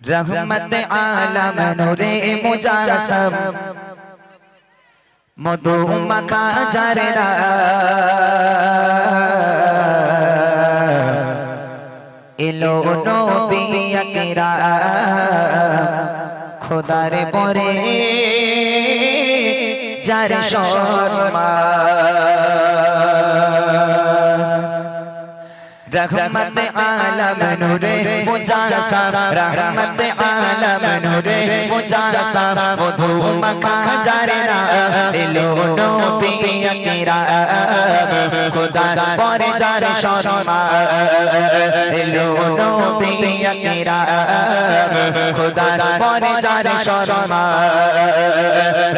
রহমত আলম নূরে মুজাসম। মধু মাখা ঝরনা এলো নবী আকরা খোদার পরে যার সম্মান। রহমত আলম নূরে মুজাসা রহমত আলম নূরে মুজাসা মধু মাখা জারেনা এলো নবী আকরা খোদা পরে যার সম্মান এলো নবী আকরা খোদা পরে যার সম্মান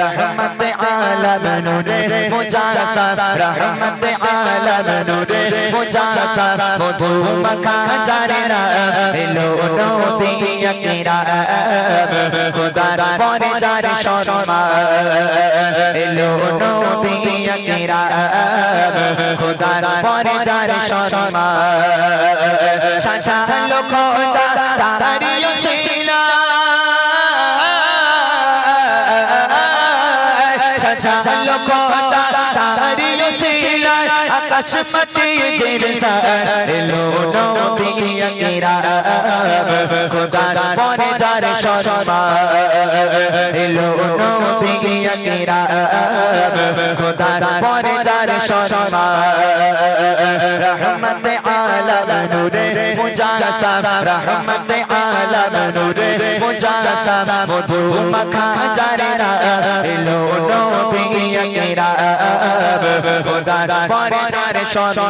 রহমত আলম নূরে মুজাসা রহমত আলম নূরে মুজাসা মধু মাখা জারেনা এলো নবী আকরা। খোদার পরে যার সম্মান, এলো নবী আকরা। খোদার পরে যার সম্মান সাজালো খোদা তারি ওসিলা সাজালো খোদা তারি ওসিলা আকাশ মাটি জেরসা এলো নবী আকরা খোদার পরে যার সম্মান। এলো নবী আকরা খোদার পরে যার সম্মান। রহমত আলম নূরে মুজাসা রহমত আলম নূরে মুজাসা মধু মাখা জারেনা এলো নবী আকরা খোদার পরে যার সম্মান।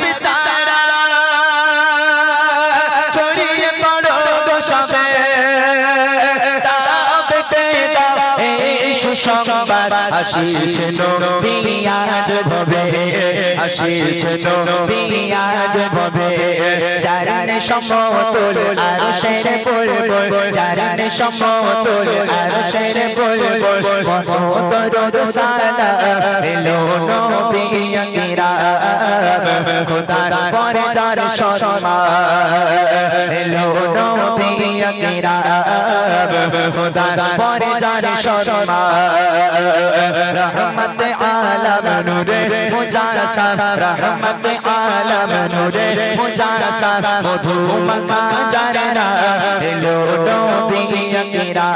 আসিছে নবী আজ ভবে। আসিছে নবী আজ ভবে। সমতল আর শের বলব জারানে সমতল আর শের বলব মনোদর সালা, এলো নবী আকরা খোদার পরে যার সম্মান, এলো নবী আকরা খোদার পরে যার সম্মান, রহমত আলম নূরে মুজাসা, রহমত আলম নূরে, মুজাসা, মধু মাখা জারনা এলো নবী আকরা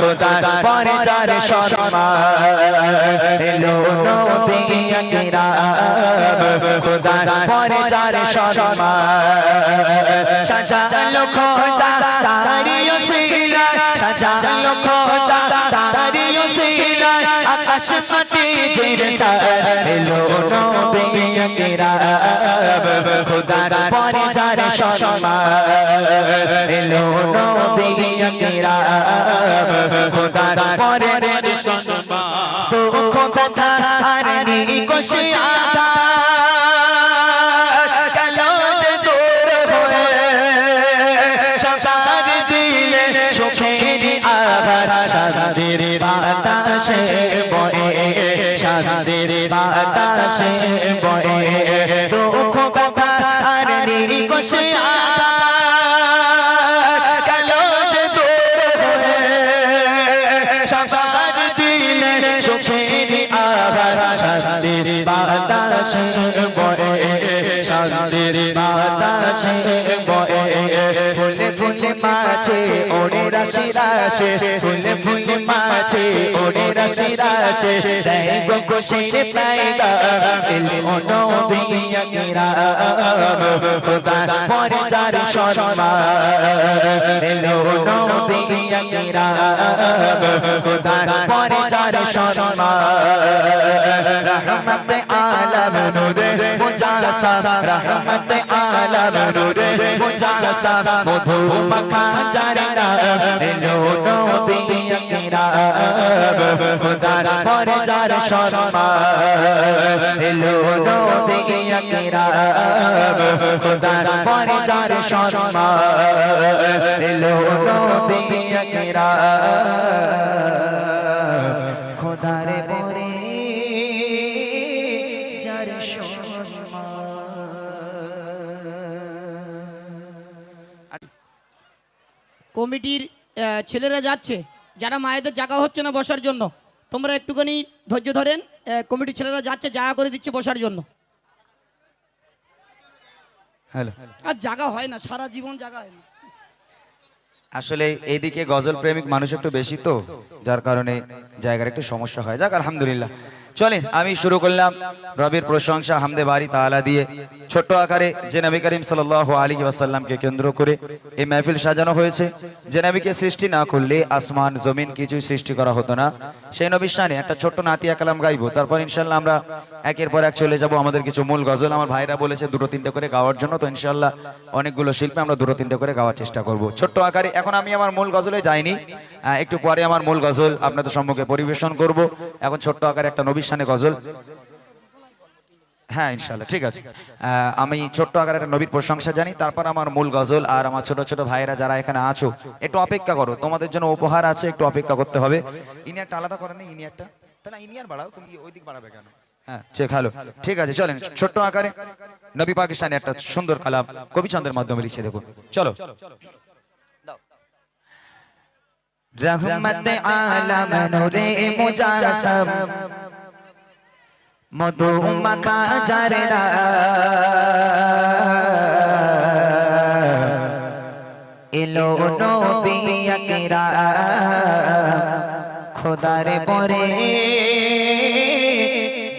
খোদার পরে যার সম্মান, এলো নবী আকরা খোদার পরে যার সম্মান, সাজালো খোদা তারি ওসিলা সাজালো খোদা তারি ওসিলা আকাশ মাটি এলো নবী খোদার পরে যার সম্মান এলো নবী খোদার পরে যার সম্মান দুঃখ ব্যথা আর নিকশে আঘাত কালো যে বয়ে দুঃখ কথা আর নিকশে আঘাত মাছে ওড়ে রাশি রাশে ফুলে ফুলে মাছে ওড়ে রাশি রাশে দেয় গো খুশির পায়দা এলো নবী আকরা খোদা পরে যার সম্মান এলো নবী আকরা খোদা পরে যার সম্মান। রহমত আলম নূরে, মুজাসা, রহমত আলম নূরে, মুজাসা মধু মাখা জারনা এলো নবী কিরাম খোদার পরে যার সম্মান। এলো নবী কিরাম খোদার পরে যার সম্মান। এলো নবী কিরাম খোদার পরে যার সম্মান। কমিটির ছেলেরা যাচ্ছে যারা মায়েদের জায়গা হচ্ছে না বসার জন্য। তোমরা একটুখানি ধৈর্য ধরেন কমিটির ছেলেরা যাচ্ছে জায়গা করে দিচ্ছে বসার জন্য। হ্যালো। আর জায়গা হয় না সারা জীবন জায়গা হয় না। আসলে এইদিকে গজল প্রেমিক মানুষ একটু বেশি তো যার কারণে জায়গার একটু সমস্যা হয়। যাক আলহামদুলিল্লাহ। চলেন, আমি শুরু করলাম রবির প্রশংসা হামদে বাড়ি তাআলা দিয়ে। ছোট্ট আকারে যে নবী করিম সাল্লাল্লাহু আলাইহি ওয়াসাল্লামকে কেন্দ্র করে এই মাহফিল সাজানো হয়েছে। যে নবীকে সৃষ্টি না করলে আসমান, জমিন কিছুই সৃষ্টি করা হতো না। সেই নবীর শানে একটা ছোট্ট নাতিয়া কালাম গাইবো। তারপর ইনশাল্লাহ আমরা একের পর এক চলে যাব। আমাদের কিছু মূল গজল আমার ভাইরা বলেছে, দুটো তিনটে করে গাওয়ার জন্য। তো ইনশাল্লাহ অনেকগুলো শিল্পী আমরা দুটো তিনটে করে গাওয়ার চেষ্টা করব। ছোট্ট আকারে, এখন আমি আমার মূল গজলে যাইনি। একটু পরে আমার মূল গজল আপনাদের সম্মুখে পরিবেশন করব। এখন ছোট্ট আকারে একটা নবীর শানে গজল? হ্যাঁ ইনশাল্লাহ ঠিক আছে। আমি ছোট্ট আকারে একটা নবীর প্রশংসা জানি, তারপর আমার মূল গজল আর আমার ছোট ছোট ভাইরা যারা এখানে আছো, একটু অপেক্ষা করো, তোমাদের জন্য উপহার আছে, একটু অপেক্ষা করতে হবে। ইনিয়ারটা আলাদা করে নেই ইনিয়ারটা তাহলে ইনিয়ার বাড়াও, তুমি ওই দিক বাড়াবে কেন? হ্যাঁ ঠিক আছে, চলেন, ছোট্ট আকারে নবী পাকিস্তানে একটা সুন্দর কালাম কবিচন্দ্রের মাধ্যমে লিখছে দেখুন চলো। রহমত আলম নূরে মুজাসম। মধু মাখা জাররা এলো নবী আকরা খোদার পরে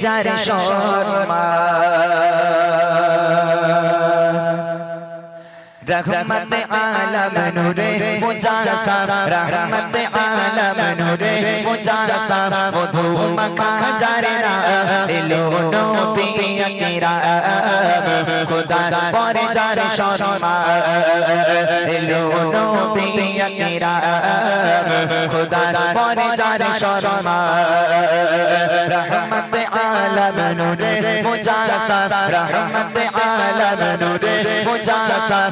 যার সম্মান। রহমত আলম নূরে মুজাসম রহমত আলম নূরে মুজাসম মধু মাখা জাররা এলো নবী আকরাম খোদার পরে যার সম্মান এলো নবী আকরাম খোদার পরে যার সম্মান রহমত আলম নূরে মুজাসম রহমত আলম নূরে মুজাসম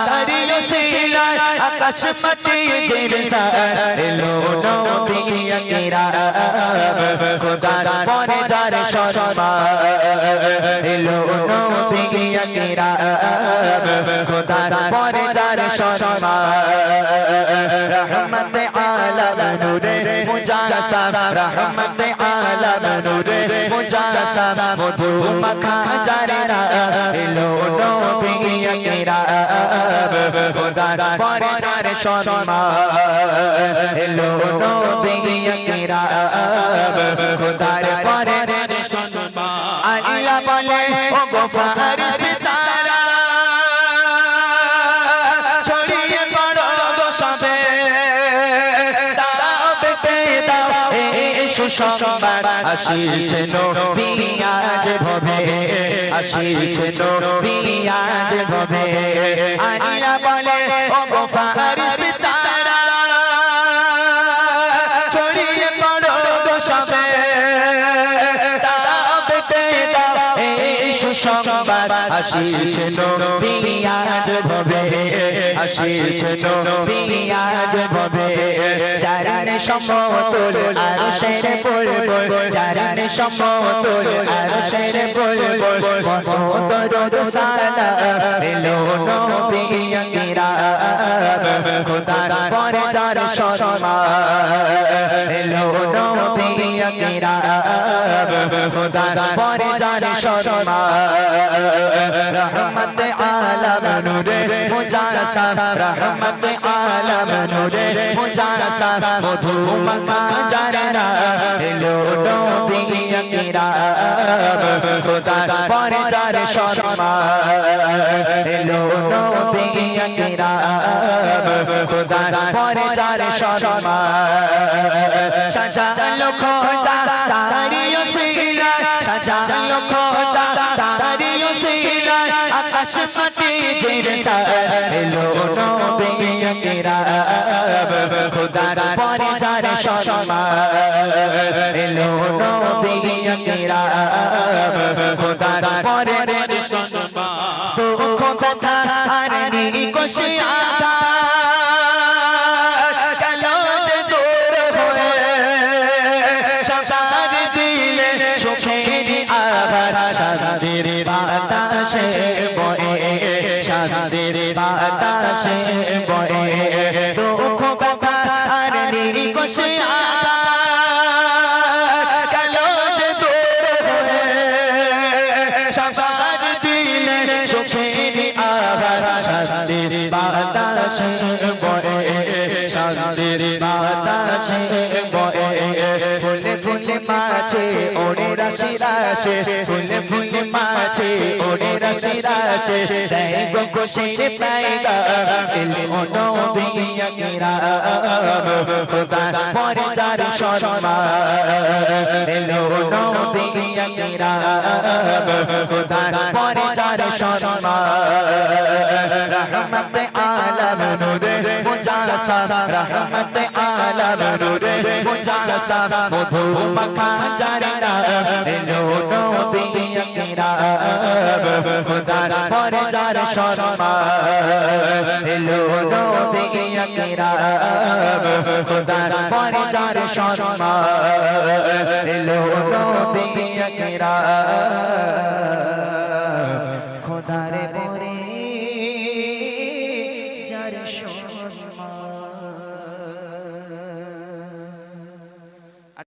আকাশ মাটি এলো নবী আকরাম খোদার পরে যার সম্মান। এলো নবী আকরাম খোদার পরে যার সম্মান। রহমত রহমত আলম নূরে আল্লাহ বলে ও গো সুসংবাদ আসিছে নবী, আজ ভবে। আসিছে নবী, আজ ভবে। আল্লাহ বলে ও গো ফারিস আসিছে নবী, আজ ভবে। আসিছে নবী ভবে জারানে সমতল আর শের বলবল সমতল আর শের বলবল মত সালা এলো নবী খোদার পরে যার সম্মান এলো নবী খোদার পরে যার সম্মান রহমত আলম নূরে মুজাসা রহমত আলম নূরে মুজাসা মধু মাখা জারনা এলো নবী কিরাম খোদার পরে যার সম্মান। এলো নবী কিরাম খোদার পরে যার সম্মান। সাজালো খোদা তারি মাটি জিরসা এলো নবী কিরাম খোদার পরে যার সম্মান। এলো নবী কিরাম খোদার পরে যার সম্মান। দুঃখ, ব্যথা, আর নিকশে আঘাত। কালো যে দূর হয়ে 想想想 মাছে ওড়ে রাশি রাশে ফুলে ফুলে মাছে ওড়ে রাশি রাশে দেয় গো খুশির পাইগা দিল ওনো বিয়া কিরাম খোদা পরে যার সম্মান দিল ওনো বিয়া কিরাম খোদা পরে যার সম্মান রহমত আলম নূরে মুজাসা, রহমত আলম নূরে, মুজাসা, মধু মাখা জারনা এলো নবী কিরাম খোদার পরে যার সম্মান, এলো নবী কিরাম খোদার পরে